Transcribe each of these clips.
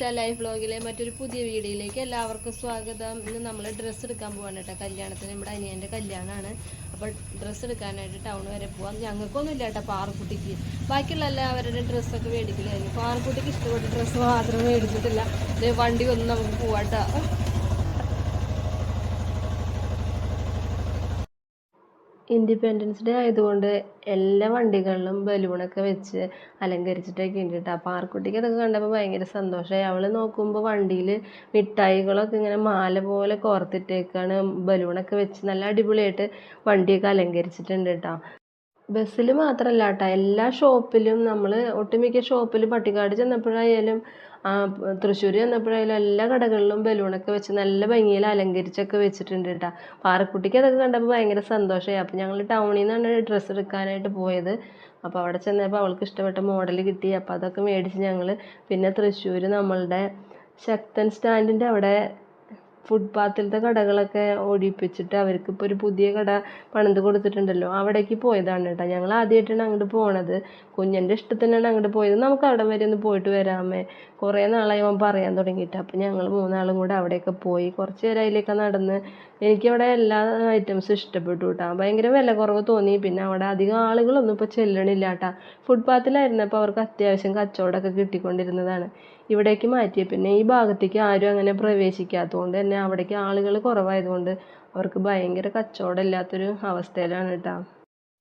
ഇൻഷാ ലൈഫ് വ്ളോഗിലെ മറ്റൊരു പുതിയ വീഡിയോയിലേക്ക് എല്ലാവർക്കും സ്വാഗതം. ഇന്ന് നമ്മൾ ഡ്രസ്സ് എടുക്കാൻ പോവാണ് കേട്ടോ. കല്യാണത്തിന് നമ്മുടെ അനിയന്റെ കല്യാണമാണ്. അപ്പോൾ ഡ്രസ്സ് എടുക്കാനായിട്ട് ടൗൺ വരെ പോവാം. ഞങ്ങൾക്കൊന്നും ഇല്ല കേട്ടോ പാറക്കുട്ടിക്ക്. ബാക്കിയുള്ള എല്ലാവരുടെ ഡ്രസ്സൊക്കെ മേടിക്കില്ലായിരുന്നു പാറക്കുട്ടിക്ക് ഇഷ്ടപ്പെട്ട ഡ്രസ്സ് മാത്രം മേടിച്ചിട്ടില്ല. വണ്ടി ഒന്നും നമുക്ക് പോവാട്ടോ ഇൻഡിപെൻഡൻസ് ഡേ ആയതുകൊണ്ട് എല്ലാ വണ്ടികളിലും ബലൂണൊക്കെ വെച്ച് അലങ്കരിച്ചിട്ടൊക്കെ ഉണ്ട് കേട്ടോ അപ്പോൾ ആർക്കുട്ടിക്ക് അതൊക്കെ കണ്ടപ്പോൾ ഭയങ്കര സന്തോഷമായി അവൾ നോക്കുമ്പോൾ വണ്ടിയിൽ മിഠായികളൊക്കെ ഇങ്ങനെ മാല പോലെ കോർത്തിട്ടേക്കാണ് ബലൂണൊക്കെ വെച്ച് നല്ല അടിപൊളിയായിട്ട് വണ്ടിയൊക്കെ അലങ്കരിച്ചിട്ടുണ്ട് കേട്ടോ ബസ്സിൽ മാത്രമല്ല കേട്ടോ എല്ലാ ഷോപ്പിലും നമ്മൾ ഒട്ടുമിക്ക ഷോപ്പിലും പട്ടിക്കാട് ചെന്നപ്പോഴായാലും തൃശ്ശൂർ ചെന്നപ്പോഴായാലും എല്ലാ കടകളിലും ബലൂണൊക്കെ വെച്ച് നല്ല ഭംഗിയിൽ അലങ്കരിച്ചൊക്കെ വെച്ചിട്ടുണ്ട് കേട്ടോ പാറക്കുട്ടിക്ക് അതൊക്കെ കണ്ടപ്പോൾ ഭയങ്കര സന്തോഷമായി അപ്പോൾ ഞങ്ങൾ ടൗണിൽ നിന്നാണ് ഡ്രസ്സ് എടുക്കാനായിട്ട് പോയത്. അപ്പോൾ അവിടെ ചെന്നപ്പോൾ അവൾക്ക് ഇഷ്ടപ്പെട്ട മോഡൽ കിട്ടി. അപ്പോൾ അതൊക്കെ മേടിച്ച് ഞങ്ങൾ പിന്നെ തൃശ്ശൂർ നമ്മളുടെ ശക്തൻ സ്റ്റാൻഡിന്റെ അവിടെ ഫുട്പാത്തിലത്തെ കടകളൊക്കെ ഓടിപ്പിച്ചിട്ട് അവർക്ക് ഇപ്പോൾ ഒരു പുതിയ കട പണിത് കൊടുത്തിട്ടുണ്ടല്ലോ. അവിടേക്ക് പോയതാണ് കേട്ടോ. ഞങ്ങൾ ആദ്യമായിട്ടാണ് അങ്ങോട്ട് പോണത്. കുഞ്ഞന്റെ ഇഷ്ടത്തിനാണ് അങ്ങോട്ട് പോയത്. നമുക്ക് അവിടെ വരെ ഒന്ന് പോയിട്ട് വരാമേ. കുറേ നാളായി അവൻ പറയാൻ തുടങ്ങിയിട്ട്. അപ്പോൾ ഞങ്ങൾ മൂന്നാളും കൂടെ അവിടെയൊക്കെ പോയി. കുറച്ച് നേരം അതിലേക്ക് നടന്ന് എനിക്കവിടെ എല്ലാ ഐറ്റംസും ഇഷ്ടപ്പെട്ടു കേട്ടോ. ഭയങ്കര വില കുറവ് തോന്നി. പിന്നെ അവിടെ അധികം ആളുകളൊന്നും ഇപ്പോൾ ചെല്ലണില്ല കേട്ടോ. ഫുട്പാത്തിലായിരുന്നപ്പോൾ അവർക്ക് അത്യാവശ്യം കച്ചവടമൊക്കെ കിട്ടിക്കൊണ്ടിരുന്നതാണ്. ഇവിടേക്ക് മാറ്റിയ. പിന്നെ ഈ ഭാഗത്തേക്ക് ആരും അങ്ങനെ പ്രവേശിക്കാത്തതുകൊണ്ട് തന്നെ അവിടേക്ക് ആളുകൾ കുറവായതുകൊണ്ട് അവർക്ക് ഭയങ്കര ഇല്ലാത്തൊരു അവസ്ഥയിലാണ് കേട്ടോ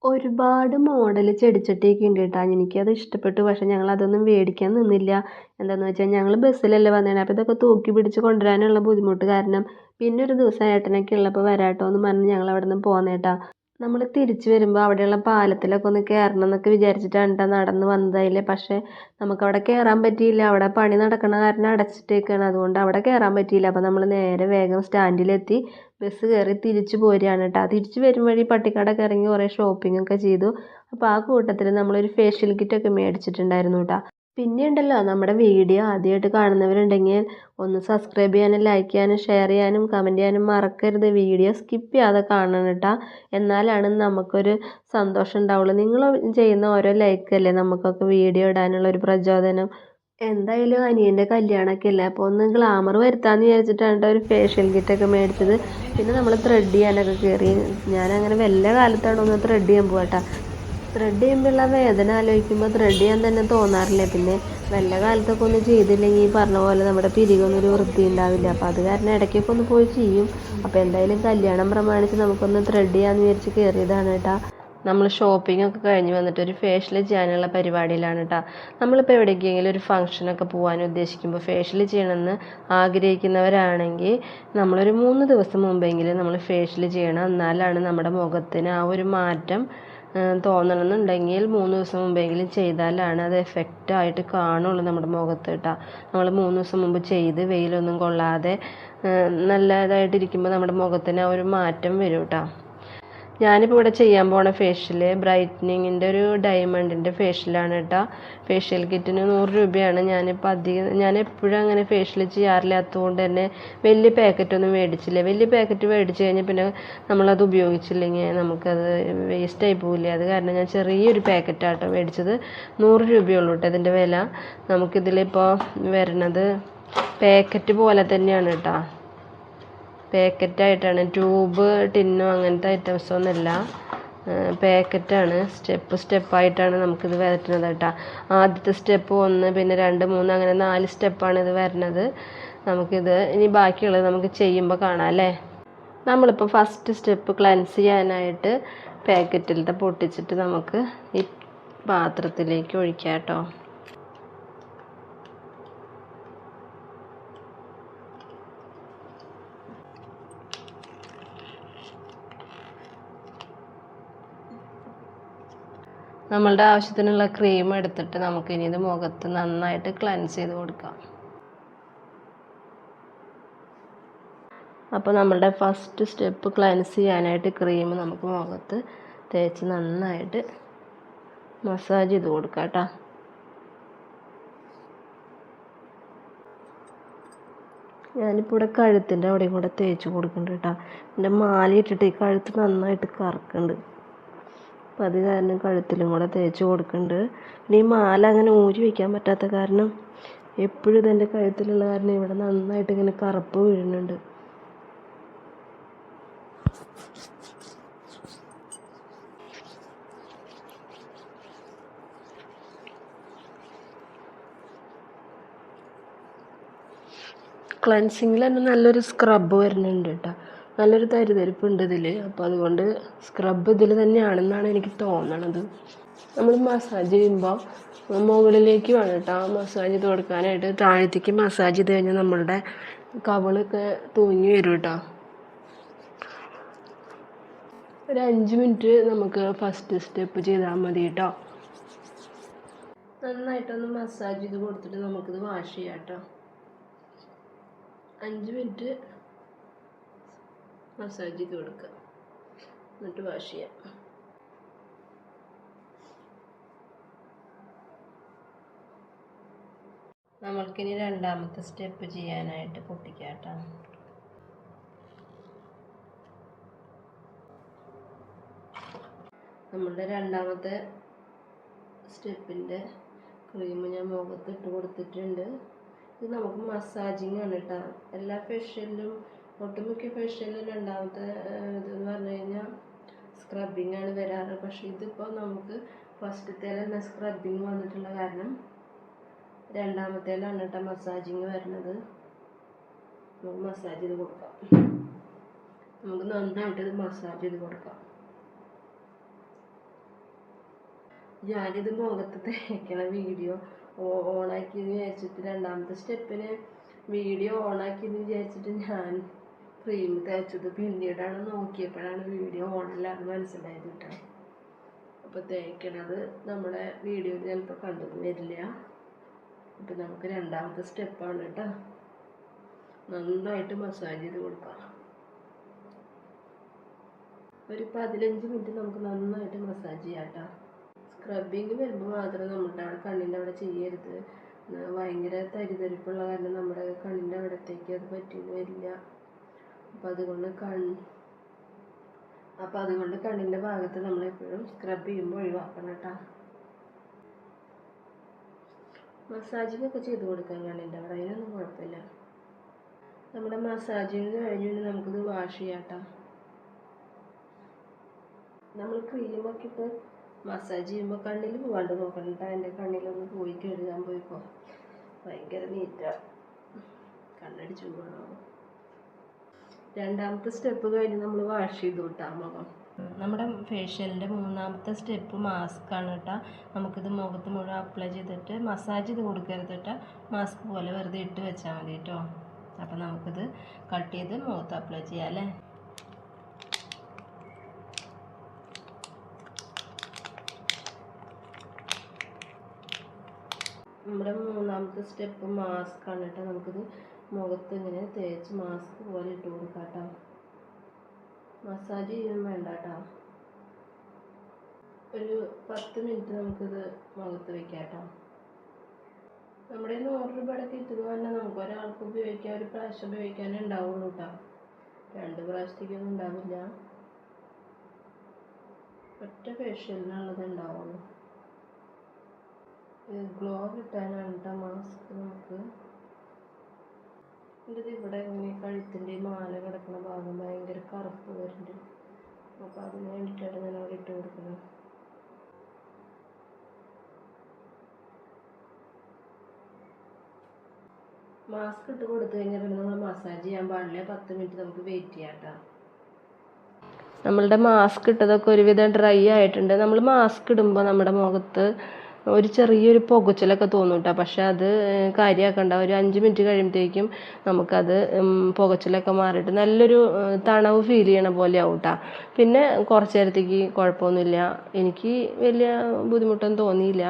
ഒരുപാട് മോഡൽ ചെടിച്ചട്ടിയൊക്കെ ഉണ്ട് കേട്ടോ എനിക്കത് ഇഷ്ടപ്പെട്ടു. പക്ഷെ ഞങ്ങൾ അതൊന്നും മേടിക്കാൻ നിന്നില്ല. എന്താണെന്ന് വെച്ചാൽ ഞങ്ങൾ ബസ്സിലല്ലേ വന്നേനെ. അപ്പോൾ ഇതൊക്കെ തൂക്കി പിടിച്ച് കൊണ്ടുവരാനുള്ള ബുദ്ധിമുട്ട് കാരണം പിന്നെ ഒരു ദിവസം ഏട്ടനൊക്കെ ഉള്ളപ്പോൾ വരാട്ടോ എന്ന് പറഞ്ഞ് ഞങ്ങൾ അവിടെ നിന്ന് പോന്നേട്ടാ. നമ്മൾ തിരിച്ചു വരുമ്പോൾ അവിടെയുള്ള പാലത്തിലൊക്കെ ഒന്ന് കയറണം എന്നൊക്കെ വിചാരിച്ചിട്ടാണ് ട്ടോ നടന്ന് വന്നതായില്ലേ പക്ഷേ നമുക്കവിടെ കയറാൻ പറ്റിയില്ല. അവിടെ പണി നടക്കണ കാരണം അടച്ചിട്ടേക്കാണ്. അതുകൊണ്ട് അവിടെ കയറാൻ പറ്റിയില്ല. അപ്പോൾ നമ്മൾ നേരെ വേഗം സ്റ്റാൻഡിലെത്തി. ബസ് കയറി തിരിച്ചു പോരുകയാണ് കേട്ടോ തിരിച്ചു വരും വഴി പട്ടിക്കാടൊക്കെ ഇറങ്ങി കുറേ ഷോപ്പിംഗ് ഒക്കെ ചെയ്തു. അപ്പോൾ ആ കൂട്ടത്തിൽ നമ്മളൊരു ഫേഷ്യൽ കിറ്റൊക്കെ മേടിച്ചിട്ടുണ്ടായിരുന്നു കേട്ടോ പിന്നെ ഉണ്ടല്ലോ നമ്മുടെ വീഡിയോ ആദ്യമായിട്ട് കാണുന്നവരുണ്ടെങ്കിൽ ഒന്ന് സബ്സ്ക്രൈബ് ചെയ്യാനും ലൈക്ക് ചെയ്യാനും ഷെയർ ചെയ്യാനും കമന്റ് ചെയ്യാനും മറക്കരുത്. വീഡിയോ സ്കിപ്പ് ചെയ്യാതെ കാണണം കേട്ടോ. എന്നാലാണ് നമുക്കൊരു സന്തോഷം ഉണ്ടാവുള്ളൂ. നിങ്ങൾ ചെയ്യുന്ന ഓരോ ലൈക്കല്ലേ നമുക്കൊക്കെ വീഡിയോ ഇടാനുള്ള ഒരു പ്രചോദനം. എന്തായാലും അനിയന്റെ കല്യാണമൊക്കെ അല്ലേ? അപ്പോൾ ഒന്ന് ഗ്ലാമർ വരുത്താമെന്ന് വിചാരിച്ചിട്ടാണ് ഒരു ഫേഷ്യൽ കിറ്റൊക്കെ മേടിച്ചത്. പിന്നെ നമ്മൾ ത്രെഡ് ചെയ്യാനൊക്കെ കയറി ഞാനങ്ങനെ വല്ല കാലത്താണ് ഒന്ന് ത്രെഡ് ചെയ്യാൻ പോകട്ടോ ത്രെഡ് ചെയ്യുമ്പോഴുള്ള വേദന ആലോചിക്കുമ്പോൾ ത്രെഡ് ചെയ്യാൻ തന്നെ തോന്നാറില്ല? പിന്നെ വല്ല കാലത്തൊക്കെ ഒന്ന് ചെയ്തില്ലെങ്കിൽ ഈ പറഞ്ഞ പോലെ നമ്മുടെ പിരികൊന്നും ഒരു വൃത്തി ഉണ്ടാവില്ല. അപ്പോൾ അത് കാരണം ഇടയ്ക്കൊക്കെ ഒന്ന് പോയി ചെയ്യും. അപ്പോൾ എന്തായാലും കല്യാണം പ്രമാണിച്ച് നമുക്കൊന്ന് ത്രെഡ് ചെയ്യാമെന്ന് വിചാരിച്ച് കയറിയതാണ് കേട്ടോ. നമ്മൾ ഷോപ്പിംഗ് ഒക്കെ കഴിഞ്ഞ് വന്നിട്ട് ഒരു ഫേഷ്യൽ ചെയ്യാനുള്ള പരിപാടിയിലാണ് കേട്ടോ. നമ്മളിപ്പോൾ എവിടേക്കെങ്കിലും ഒരു ഫംഗ്ഷനൊക്കെ പോകാൻ ഉദ്ദേശിക്കുമ്പോൾ ഫേഷ്യൽ ചെയ്യണമെന്ന് ആഗ്രഹിക്കുന്നവരാണെങ്കിൽ നമ്മളൊരു മൂന്ന് ദിവസം മുമ്പെങ്കിലും നമ്മൾ ഫേഷ്യൽ ചെയ്യണം. എന്നാലാണ് നമ്മുടെ മുഖത്തിന് ആ ഒരു മാറ്റം തോന്നണമെന്നുണ്ടെങ്കിൽ മൂന്ന് ദിവസം മുമ്പെങ്കിലും ചെയ്താലാണ് അത് എഫക്റ്റ് ആയിട്ട് കാണുള്ളൂ നമ്മുടെ മുഖത്ത് കേട്ടോ നമ്മൾ മൂന്ന് ദിവസം മുമ്പ് ചെയ്ത് വെയിലൊന്നും കൊള്ളാതെ നല്ലതായിട്ടിരിക്കുമ്പോൾ നമ്മുടെ മുഖത്തിന് ആ ഒരു മാറ്റം വരും കേട്ടോ ഞാനിപ്പോൾ ഇവിടെ ചെയ്യാൻ പോണ ഫേഷ്യൽ ബ്രൈറ്റനിങ്ങിന്റെ ഒരു ഡയമണ്ടിന്റെ ഫേഷ്യലാണ് കേട്ടോ ഫേഷ്യൽ കിറ്റിന് നൂറ് രൂപയാണ്. ഞാനിപ്പോൾ അധികം ഞാൻ എപ്പോഴും അങ്ങനെ ഫേഷ്യൽ ചെയ്യാറില്ലാത്തതുകൊണ്ട് തന്നെ വലിയ പാക്കറ്റൊന്നും മേടിച്ചില്ല. വലിയ പാക്കറ്റ് മേടിച്ച് കഴിഞ്ഞാൽ പിന്നെ നമ്മളത് ഉപയോഗിച്ചില്ലെങ്കിൽ നമുക്കത് വേസ്റ്റായി പോവില്ലേ. അത് കാരണം ഞാൻ ചെറിയൊരു പാക്കറ്റാട്ടോ മേടിച്ചത്. നൂറ് രൂപയുള്ളൂ കേട്ടോ ഇതിന്റെ വില. നമുക്കിതിലിപ്പോൾ വരണത് പാക്കറ്റ് പോലെ തന്നെയാണ് കേട്ടോ പാക്കറ്റായിട്ടാണ്. ട്യൂബ് ടിന്നും അങ്ങനത്തെ ഐറ്റംസ് ഒന്നുമല്ല പാക്കറ്റാണ്. സ്റ്റെപ്പ് സ്റ്റെപ്പായിട്ടാണ് നമുക്കിത് വരുന്നത് കേട്ടോ. ആദ്യത്തെ സ്റ്റെപ്പ് ഒന്ന് പിന്നെ രണ്ട് മൂന്ന് അങ്ങനെ നാല് സ്റ്റെപ്പാണ് ഇത് വരുന്നത് നമുക്കിത് ഇനി ബാക്കിയുള്ളത് നമുക്ക് ചെയ്യുമ്പോൾ കാണാം അല്ലേ? നമ്മളിപ്പോൾ ഫസ്റ്റ് സ്റ്റെപ്പ് ക്ലൻസ് ചെയ്യാനായിട്ട് പാക്കറ്റിലത്തെ പൊട്ടിച്ചിട്ട് നമുക്ക് ഈ പാത്രത്തിലേക്ക് ഒഴിക്കാം കേട്ടോ. നമ്മളുടെ ആവശ്യത്തിനുള്ള ക്രീം എടുത്തിട്ട് നമുക്ക് ഇനി ഇത് മുഖത്ത് നന്നായിട്ട് ക്ലൻസ് ചെയ്ത് കൊടുക്കാം. അപ്പോൾ നമ്മളുടെ ഫസ്റ്റ് സ്റ്റെപ്പ് ക്ലൻസ് ചെയ്യാനായിട്ട് ക്രീം നമുക്ക് മുഖത്ത് തേച്ച് നന്നായിട്ട് മസാജ് ചെയ്ത് കൊടുക്കാം കേട്ടോ. ഞാനിപ്പോൾ ഇവിടെ കഴുത്തിന്റെ അവിടെയും കൂടെ തേച്ച് കൊടുക്കുന്നുണ്ട് കേട്ടോ. എന്റെ മാല ഇട്ടിട്ട് ഈ കഴുത്ത് നന്നായിട്ട് കറക്കുന്നുണ്ട്. അപ്പം അത് കാരണം കഴുത്തിലും കൂടെ തേച്ച് കൊടുക്കുന്നുണ്ട് പിന്നെ ഈ മാല അങ്ങനെ ഊരി വയ്ക്കാൻ പറ്റാത്ത കാരണം എപ്പോഴും ഇതെന്റെ കഴുത്തിലുള്ള കാരണം ഇവിടെ നന്നായിട്ട് ഇങ്ങനെ കറുപ്പ് വീഴുന്നുണ്ട്. ക്ലൻസിങ്ങിൽ തന്നെ നല്ലൊരു സ്ക്രബ് വരുന്നുണ്ട് കേട്ടോ നല്ലൊരു തരിതരിപ്പുണ്ട് ഇതിൽ അപ്പോൾ അതുകൊണ്ട് സ്ക്രബ് ഇതിൽ തന്നെയാണെന്നാണ് എനിക്ക് തോന്നണത്. നമ്മൾ മസാജ് ചെയ്യുമ്പോൾ മുകളിലേക്ക് വേണം കേട്ടോ മസാജ് ചെയ്ത് കൊടുക്കാനായിട്ട്. താഴത്തേക്ക് മസാജ് ചെയ്ത് കഴിഞ്ഞാൽ നമ്മളുടെ കവളൊക്കെ തൂങ്ങി വരും കേട്ടോ ഒരു അഞ്ച് മിനിറ്റ് നമുക്ക് ഫസ്റ്റ് സ്റ്റെപ്പ് ചെയ്താൽ മതി കേട്ടോ നന്നായിട്ടൊന്ന് മസാജ് ചെയ്ത് കൊടുത്തിട്ട് നമുക്കിത് വാഷ് ചെയ്യാം കേട്ടോ അഞ്ച് മിനിറ്റ് മസാജ് ചെയ്ത് കൊടുക്കുക എന്നിട്ട് വാഷ് ചെയ്യാം. നമ്മൾക്കിനി രണ്ടാമത്തെ സ്റ്റെപ്പ് ചെയ്യാനായിട്ട് പൊട്ടിക്കാം കേട്ടോ നമ്മളുടെ രണ്ടാമത്തെ സ്റ്റെപ്പിന്റെ ക്രീം ഞാൻ മുഖത്ത് ഇട്ട് കൊടുത്തിട്ടുണ്ട്. ഇത് നമുക്ക് മസാജിങ് ആണ് കേട്ടോ എല്ലാ ഫേഷ്യലിലും ഒട്ടുമിക്ക ഫേഷ്യലിലും രണ്ടാമത്തെ ഇതെന്ന് പറഞ്ഞു കഴിഞ്ഞാൽ ആണ് വരാറ്. പക്ഷെ ഇതിപ്പോൾ നമുക്ക് ഫസ്റ്റത്തെ തന്നെ സ്ക്രബിങ് വന്നിട്ടുള്ള കാരണം രണ്ടാമത്തേലാണ് കേട്ടോ മസാജിങ് വരുന്നത്. നമുക്ക് മസാജ് ചെയ്ത് കൊടുക്കാം. നമുക്ക് നന്നായിട്ട് ഇത് മസാജ് ചെയ്ത് കൊടുക്കാം. ഞാനിത് മുഖത്ത് തേക്കണ വീഡിയോ ഓണാക്കി വിചാരിച്ചിട്ട് രണ്ടാമത്തെ സ്റ്റെപ്പിന് വീഡിയോ ഓണാക്കി വിചാരിച്ചിട്ട് ഞാൻ ക്രീം തേച്ചത് പിന്നീടാണ് നോക്കിയപ്പോഴാണ് വീഡിയോ ഓണല്ലാന്ന് മനസ്സിലായത് കേട്ടോ. അപ്പോൾ തേക്കണത് നമ്മുടെ വീഡിയോയിൽ ചിലപ്പോൾ കണ്ടത് വരില്ല. അപ്പം നമുക്ക് രണ്ടാമത്തെ സ്റ്റെപ്പാണ് കേട്ടോ. നന്നായിട്ട് മസാജ് ചെയ്ത് കൊടുക്കാം ഒരു പതിനഞ്ച് മിനിറ്റ് നമുക്ക് നന്നായിട്ട് മസാജ് ചെയ്യാം കേട്ടോ. സ്ക്രബിങ് വരുമ്പോൾ മാത്രം നമ്മുടെ കണ്ണിന്റെ അവിടെ ചെയ്യരുത്. ഭയങ്കര തരിതരിപ്പുള്ള കാരണം നമ്മുടെ കണ്ണിന്റെ അവിടത്തേക്ക് അത് പറ്റിയെന്ന് വരില്ല. അപ്പം അതുകൊണ്ട് കൺ അപ്പോൾ അതുകൊണ്ട് കണ്ണിന്റെ ഭാഗത്ത് നമ്മളെപ്പോഴും സ്ക്രബ് ചെയ്യുമ്പോൾ ഒഴിവാക്കണം കേട്ടോ. മസാജിങ്ങൊക്കെ ചെയ്ത് കൊടുക്കാൻ കണ്ണിന്റെ അവിടെ അതിനൊന്നും കുഴപ്പമില്ല. നമ്മുടെ മസാജിങ് കഴിഞ്ഞ് നമുക്കിത് വാഷ് ചെയ്യാട്ടോ നമ്മൾ ക്രീമൊക്കെ ഇട്ട് മസാജ് ചെയ്യുമ്പോൾ കണ്ണിൽ പോകാണ്ട് നോക്കണം കേട്ടോ. എന്റെ കണ്ണിലൊന്ന് പോയി കഴുകാൻ പോയിപ്പോൾ ഭയങ്കര നീറ്റാണ് കണ്ണടിച്ചു പോകണം രണ്ടാമത്തെ സ്റ്റെപ്പ് കഴിഞ്ഞ് നമ്മൾ വാഷ് ചെയ്ത് വിട്ടാ മുഖം നമ്മുടെ ഫേഷ്യലിന്റെ മൂന്നാമത്തെ സ്റ്റെപ്പ് മാസ്ക് ആണ് കേട്ടോ നമുക്കിത് മുഖത്ത് മുഴുവൻ അപ്ലൈ ചെയ്തിട്ട് മസാജ് ചെയ്ത് കൊടുക്കരുത് കേട്ടോ മാസ്ക് പോലെ വെറുതെ ഇട്ട് വെച്ചാൽ മതി കേട്ടോ അപ്പം നമുക്കിത് കട്ട് ചെയ്ത് മുഖത്ത് അപ്ലൈ ചെയ്യാം അല്ലേ? നമ്മുടെ മൂന്നാമത്തെ സ്റ്റെപ്പ് മാസ്ക് ആണ് കേട്ടോ നമുക്കിത് മുഖത്ത് ഇങ്ങനെ തേച്ച് മാസ്ക് പോലെ ഇട്ട് കൊടുക്കാം മസാജ് ചെയ്യാൻ വേണ്ട കേട്ടോ ഒരു പത്ത് മിനിറ്റ് നമുക്കിത് മുഖത്ത് വെക്കാട്ടോ. കേട്ടോ നമ്മുടെ നൂറ് രൂപയുടെ കിട്ടുന്നത് തന്നെ നമുക്ക് ഒരാൾക്ക് ഉപയോഗിക്കാൻ ഒരു പ്രാവശ്യം ഉപയോഗിക്കാനേ ഉണ്ടാവുള്ളൂ കേട്ടോ രണ്ട് പ്രാവശ്യത്തേക്കൊന്നും ഉണ്ടാവില്ല. ഒറ്റ ഫേഷ്യലിനുള്ളത് ഉണ്ടാവുള്ളൂ. ഗ്ലോ കിട്ടാനാണ് കേട്ടോ മാസ്ക് നമുക്ക്. എന്റെ ഇവിടെ ഇങ്ങനെ കഴുത്തിന്റെ മാല കിടക്കുന്ന ഭാഗം ഭയങ്കര കറുപ്പ് വരുന്നുണ്ട്. അപ്പോൾ അതിന് വേണ്ടിയിട്ടാണ് ഞാൻ അവിടെ ഇട്ട് കൊടുക്കുന്നത്. മാസ്ക് ഇട്ട് കൊടുത്തു കഴിഞ്ഞാൽ പിന്നെ നമ്മൾ മസാജ് ചെയ്യാൻ പാടില്ല. പത്ത് മിനിറ്റ് നമുക്ക് വെയിറ്റ് ചെയ്യാം കേട്ടോ നമ്മളുടെ മാസ്ക് ഇട്ടതൊക്കെ ഒരുവിധം ഡ്രൈ ആയിട്ടുണ്ട്. നമ്മൾ മാസ്ക് ഇടുമ്പോൾ നമ്മുടെ മുഖത്ത് ഒരു ചെറിയൊരു പുകച്ചിലൊക്കെ തോന്നും കേട്ടോ പക്ഷെ അത് കാര്യമാക്കണ്ട ഒരു അഞ്ച് മിനിറ്റ് കഴിയുമ്പോഴത്തേക്കും നമുക്കത് പുകച്ചിലൊക്കെ മാറിയിട്ട് നല്ലൊരു തണവ് ഫീൽ ചെയ്യണ പോലെ ആവും കേട്ടോ പിന്നെ കുറച്ച് നേരത്തേക്ക് കുഴപ്പമൊന്നുമില്ല. എനിക്ക് വലിയ ബുദ്ധിമുട്ടൊന്നും തോന്നിയില്ല.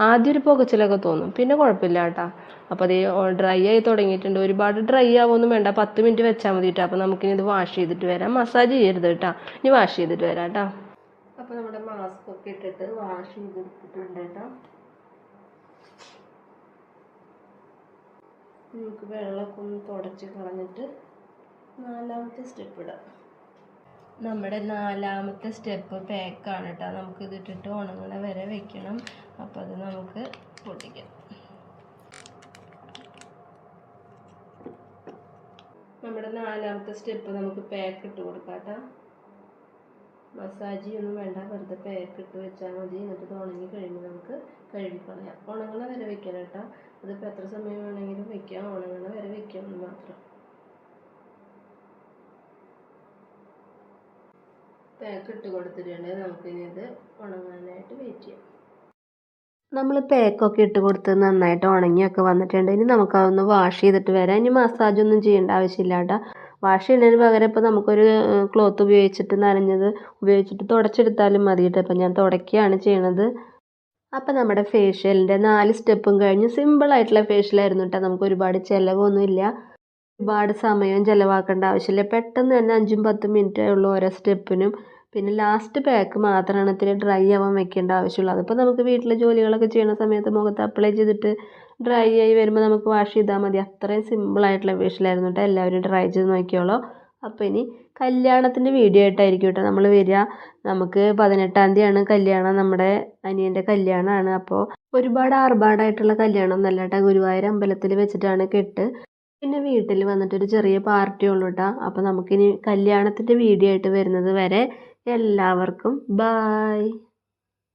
ആദ്യം ഒരു പുകച്ചിലൊക്കെ തോന്നും. പിന്നെ കുഴപ്പമില്ല കേട്ടോ. അപ്പോൾ അത് ഡ്രൈ ആയി തുടങ്ങിയിട്ടുണ്ട്. ഒരുപാട് ഡ്രൈ ആവുമൊന്നും വേണ്ട. പത്ത് മിനിറ്റ് വെച്ചാൽ മതി കേട്ടോ അപ്പോൾ നമുക്കിനി ഇത് വാഷ് ചെയ്തിട്ട് വരാം. മസാജ് ചെയ്യരുത് കേട്ടോ. ഇനി വാഷ് ചെയ്തിട്ട് വരാം കേട്ടോ. അപ്പോൾ നമ്മുടെ മാസ്ക് ഒക്കെ ഇട്ടിട്ട് വാഷ് ചെയ്തെടുത്തിട്ടുണ്ട് കേട്ടോ. നമുക്ക് വെള്ളമൊക്കെ ഒന്ന് തുടച്ച് കളഞ്ഞിട്ട് നാലാമത്തെ സ്റ്റെപ്പ് ഇടാം. നമ്മുടെ നാലാമത്തെ സ്റ്റെപ്പ് പാക്കാണ് കേട്ടോ. നമുക്ക് ഇതിട്ടിട്ട് ഉണങ്ങണ വരെ വെക്കണം. അപ്പോൾ അത് നമുക്ക് പൊട്ടിക്കാം. നമ്മുടെ നാലാമത്തെ സ്റ്റെപ്പ് നമുക്ക് പാക്ക് ഇട്ട് കൊടുക്കാം കേട്ടോ. മസാജ് ഒന്നും വേണ്ട വെറുതെ പാക്ക് ഇട്ട് വെച്ചാൽ മതി എന്നിട്ട് ഉണങ്ങി കഴിയുമ്പോൾ നമുക്ക് കഴുകിക്കളയാം. ഉണങ്ങണ വരെ വെക്കണം കേട്ടോ. അതിപ്പോൾ എത്ര സമയം വേണമെങ്കിലും വെക്കാം. ഉണങ്ങണ വരെ വെക്കാം എന്ന് മാത്രം. പാക്ക് ഇട്ട് കൊടുത്തിട്ടുണ്ടെങ്കിൽ നമുക്കിനി ഇത് ഉണങ്ങാനായിട്ട് വെയിറ്റ് ചെയ്യാം. നമ്മൾ പാക്കൊക്കെ ഇട്ട് കൊടുത്ത് നന്നായിട്ട് ഉണങ്ങിയൊക്കെ വന്നിട്ടുണ്ട്. ഇനി നമുക്ക് അതൊന്ന് വാഷ് ചെയ്തിട്ട് വരാം. ഇനി മസാജ് ഒന്നും ചെയ്യേണ്ട ആവശ്യമില്ല കേട്ടോ. വാഷ് ചെയ്യുന്നതിന് പകരം ഇപ്പോൾ നമുക്കൊരു ക്ലോത്ത് ഉപയോഗിച്ചിട്ട് നനഞ്ഞത് ഉപയോഗിച്ചിട്ട് തുടച്ചെടുത്താലും മതി കേട്ടോ. അപ്പം ഞാൻ തുടയ്ക്കുകയാണ് ചെയ്യണത്. അപ്പം നമ്മുടെ ഫേഷ്യലിന്റെ നാല് സ്റ്റെപ്പും കഴിഞ്ഞ്. സിമ്പിളായിട്ടുള്ള ഫേഷ്യലായിരുന്നു കേട്ടോ. നമുക്ക് ഒരുപാട് ചിലവൊന്നുമില്ല. ഒരുപാട് സമയം ചിലവാക്കേണ്ട ആവശ്യമില്ല. പെട്ടെന്ന് തന്നെ അഞ്ചും പത്തും മിനിറ്റേ ഉള്ളൂ ഓരോ സ്റ്റെപ്പിനും പിന്നെ ലാസ്റ്റ് പാക്ക് മാത്രമാണ് ഇത്തിരി ഡ്രൈ ആവാൻ വെക്കേണ്ട ആവശ്യമുള്ളൂ. അതിപ്പോൾ നമുക്ക് വീട്ടിലെ ജോലികളൊക്കെ ചെയ്യുന്ന സമയത്ത് മുഖത്ത് അപ്ലൈ ചെയ്തിട്ട് ഡ്രൈ ആയി വരുമ്പോൾ നമുക്ക് വാഷ് ചെയ്താൽ മതി. അത്രയും സിമ്പിളായിട്ടുള്ള ഫേഷ്യലായിരുന്നു കേട്ടോ എല്ലാവരും ട്രൈ ചെയ്ത് നോക്കിയോളൂ അപ്പോൾ ഇനി കല്യാണത്തിന്റെ വീഡിയോ ആയിട്ടായിരിക്കും കേട്ടോ നമ്മൾ വരിക. നമുക്ക് പതിനെട്ടാം തീയതിയാണ് കല്യാണം. നമ്മുടെ അനിയന്റെ കല്യാണമാണ് അപ്പോൾ ഒരുപാട് ആർഭാടായിട്ടുള്ള കല്യാണം ഒന്നല്ല കേട്ടോ ഗുരുവായൂർ അമ്പലത്തിൽ വെച്ചിട്ടാണ് കെട്ട്. പിന്നെ വീട്ടിൽ വന്നിട്ടൊരു ചെറിയ പാർട്ടി ഉള്ളൂ കേട്ടോ അപ്പോൾ നമുക്കിനി കല്യാണത്തിന്റെ വീഡിയോ ആയിട്ട് വരുന്നത് വരെ എല്ലാവർക്കും ബായ്